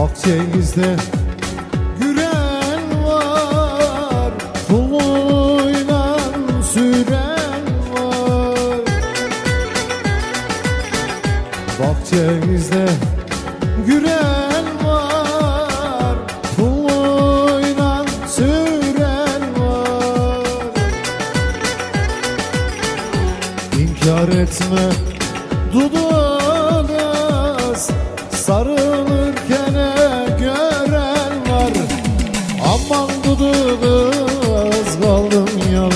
Bahçemizde güren var Tuluyla süren var. Bahçemizde güren var Tuluyla süren var. İnkar etme dudağınız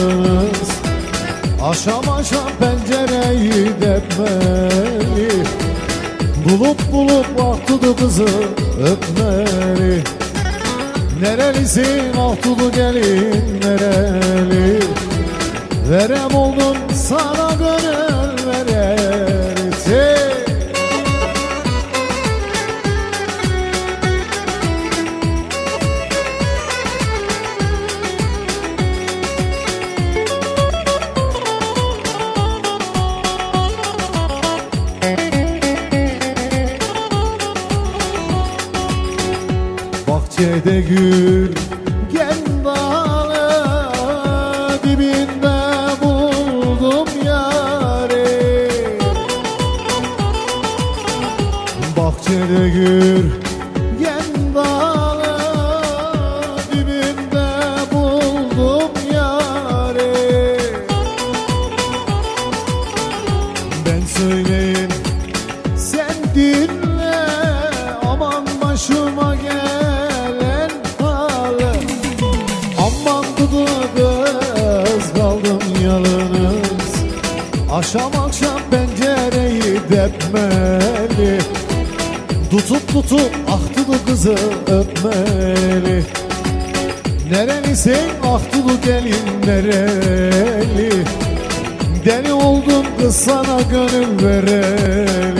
yalnız. Aşam aşam pencereyi depmeli Bulup bulup vaktudu kızı öpmeli. Nerelisin ahtudu gelin nereli? Verem oldum sana gönül Bahçede gül gendalı dibinde buldum yari Bahçede gül gendalı dibinde buldum yari Ben söyleyeyim Kız kaldım yalnız. Akşam akşam pencereyi depmeli. Tutup tutup ah dudu kızı öpmeli. Nerelisin ah dudu gelin nereli? Deli oldum kız sana gönül vereli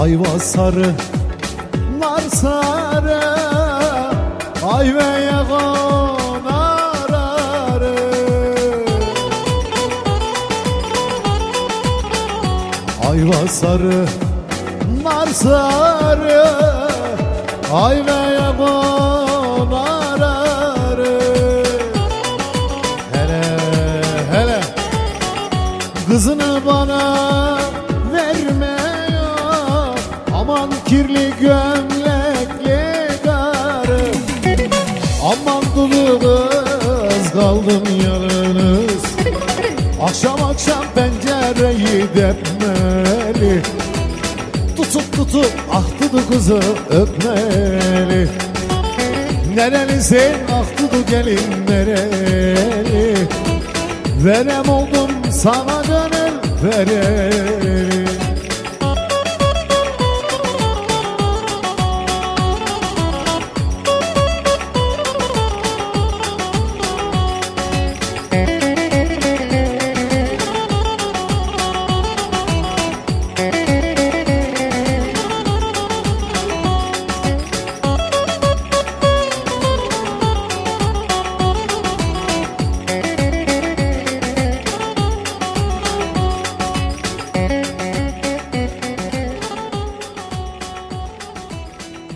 Ayva sarı, nar sarı Ayvaya konar arı Ayva sarı, nar sarı Ayvaya konar kirli gömlekli karı Aman dulu kız kaldım yalnız. Akşam akşam pencereyi depmeli. Tutup tutup ah dudu kızı öpmeli. Nerelisin ah dudu gelin nereli? Verem oldum sana gönül vereli